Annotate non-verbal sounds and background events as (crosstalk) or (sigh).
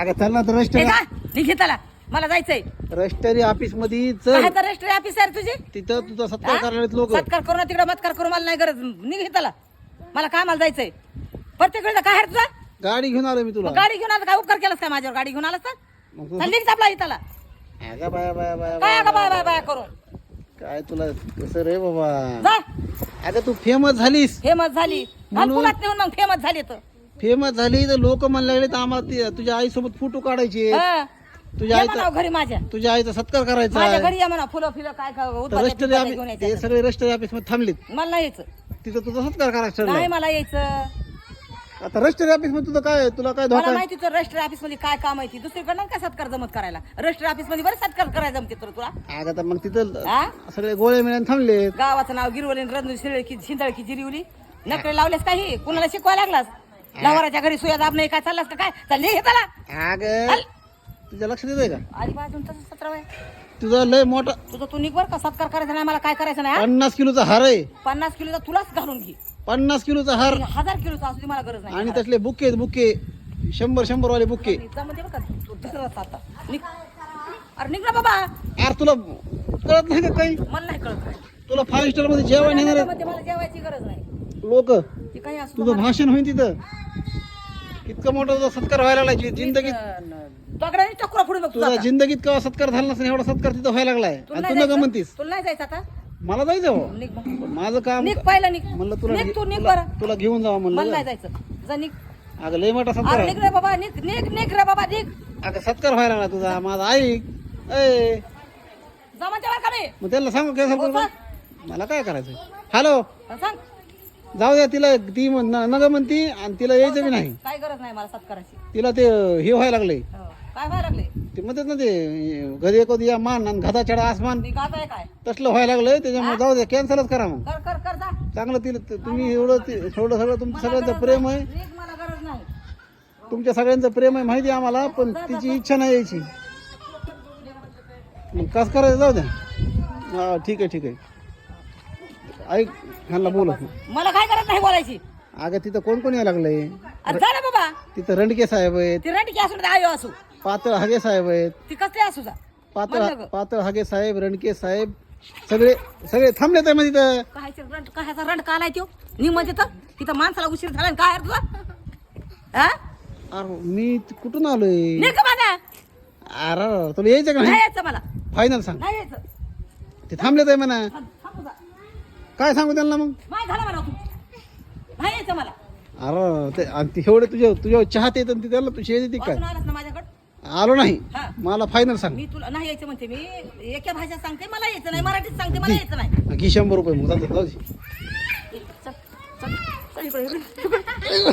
अगं चल ना तर हे रजिस्टरी निघे त्याला. मला जायचंय. रजिस्टरी ऑफिसमध्ये चल. रजिस्ट्री ऑफिस आहे रे तुझी? तिथं तुझा सत्कार? करायला लोक. सत्कार करू ना तिकडे मतकार करू मला नाही गरज. निघे त्याला. मला कामाला जायचंय? प्रत्येक वेळेला काय आहे रे तुझा? गाडी घेऊन आलो मी तुला. मग गाडी घेऊन आला काय उपकार केलास काय माझ्यावर? गाडी घेऊन आलास तर? मग तू- निघ इथला. अगं बाया बाया बाया काय बाया अगं बाय बाय बाय. करून? काय तुला कसं रे बाबा? जा. अगं तू फेमस झालीस. फेमस झाली. म्हणून- नेऊन मग फेमस झाली तर फेमस झाली तर लोक म्हणले लागले तर आम्हाला ते- तुझ्या आईसोबत फोटो काढायचे. हा. तुझ्या ये आईचा म्हणावं घरी माझ्या. तुझ्या आईचा सत्कार करायचा माझ्या आहे. घरी या म्हणा फुलं फिलं काय काय तर ऑफिस यायचं. सगळे रजिस्टरी ऑफिसमध्ये थांबलेत. मला नाही यायचं. तिथं तुझा सत्कार करायचा नाही ठरलाय. मला यायचं. आता रजिस्टरी ऑफिसमध्ये तुझं काय तुला काय धोका मला आहे? माहिती तर रजिस्टर ऑफिसमध्ये काय काम आहे ती. दुसरीकडनं काय सत्कार जमत करायला? रजिस्टर ऑफिसमध्ये बरं सत्कार करायला जमते तर तुला. अगं मग तिथं हा सगळे गोळे मिळून थांबलेत. गावाचं नाव गिरवले रंजू शिरळकी शिंदळकी जिरिवली. नकडे लावलेस काही कुणाला शिकवायला लागलास? लवाराच्या घरी सुया दाब नाही काय चाललास का काय? चालले हे त्याला अगं तुझ्या लक्षात येतंय का? आधी बाजून तसं सतरा वय. तुझा लय मोठा तुझं तू निघ बरं का सत्कार करायचा नाही मला काय करायचं नाही हा? पन्नास किलोचा हार आहे. पन्नास किलोचा तुलाच घालून घे. पन्नास किलोचा हार. हजार किलोचा असू दे मला गरज नाही. आणि त्यातले बुके बुके. शंभर शंभर वाले बुके बरं का तू धरत आता निघ. अरे निघ ना बाबा. यार तुला कळत नाही का काही? मला नाही कळत काय तुला फाईव्ह स्टारमध्ये जेवण येणार मला जेवायची गरज नाही. लोक ती काही असू तुझं भाषण होईल तिथं. इतका मोठा तुझा सत्कार व्हायला लागला जि- जिंदगीत दगडाने चक्र पुढे बघ तुझा तुझा आता. जिंदगीत केव्हा सत्कार झाला नसेल एवढा सत्कार तिथं व्हायला लागलाय. तुला आणि नाही तू नका जायचं? म्हणतीस. तुला नाही जायचं आता? मला जायचं हो. निघ मग. माझं काम निघ पहिलं निघ. म्हणलं तुला निघ तू निघ तुला- बरं. तुला घेऊन जावं मला म्हणलं नाही जायचं. जा निघ. अगं लय मोठा सत्कार अरे आहे. निघ रे बाबा निघ निघ निघ रे बाबा निघ. अगं सत्कार व्हायला लागला तुझा. माझा ऐक ए. जा म्हणते बरं का मी मग त्याला सांगू काय हो, सर मला काय करायचं हॅलो सांग. जाऊ द्या तिला ती नग म्हणती आणि तिला यायचं बी नाही. काय गरज नाही मला सत्काराची. तिला ते हे व्हायला लागले हो. काय व्हायला लागले ते म्हणतात ना ते घरी कधी या मान आणि घदा चढा आसमान. मी गात आहे काय? तसलं व्हायला लागलंय त्याच्यामुळे जाऊ द्या कॅन्सलच करा मग. कर कर कर जा. चांगलं तिला तुम्ही एवढं ते- थोडं सगळं तुमचं सगळ्यांचं प्रेम आहे. निघ मला गरज नाही. तुमच्या सगळ्यांचं प्रेम आहे माहिती आहे आम्हाला पण तिची इच्छा नाही यायची. मग कसं करायचं जाऊ द्या. हा ठीक आहे ठीक आहे. ऐक ह्यांना बोलत नाही मला काय गरज नाही बोलायची? अगं तिथं कोण कोण यायला लागलंय? अरे जा ना बाबा. तिथं रणके साहेब आहेत. ती असू आयो असू. पातळ हागे साहेब आहेत. ती कसली असू जा. पातळ गं. पातळ हागे साहेब रणके साहेब सगळे सगळे थांबले तर मग तिथं. कायचं रंट कायचा रंट का आलाय त्यो? निम तिथं? तिथं माणसाला उशीर झाला आणि काय तुझा हा? अरे मी त- कुठून आलोय? निघ अरे तुला यायचं का नाही? नाही यायचं मला. फायनल सांग. नाही यायचं. ते थांबले तर म्हणा. काय सांगू त्यांना मग? माय झाला मला तू. नाही यायचं मला. अरे ते आणि ते एवढे तुझ्या तुझ्या चहात येत आणि ते त्याला तू शेज काय? आलास ना माझ्याकडे? आलो नाही. हा. मला फायनल सांग. मी तुला नाही यायचं म्हणते मी. एका भाषेत सांगते मला यायचं नाही. मराठीत सांगते मला यायचं नाही. की शंभर रुपये मग. जाऊ दे, जाऊ दे. चल चल चल इकडे, इकडे. (laughs)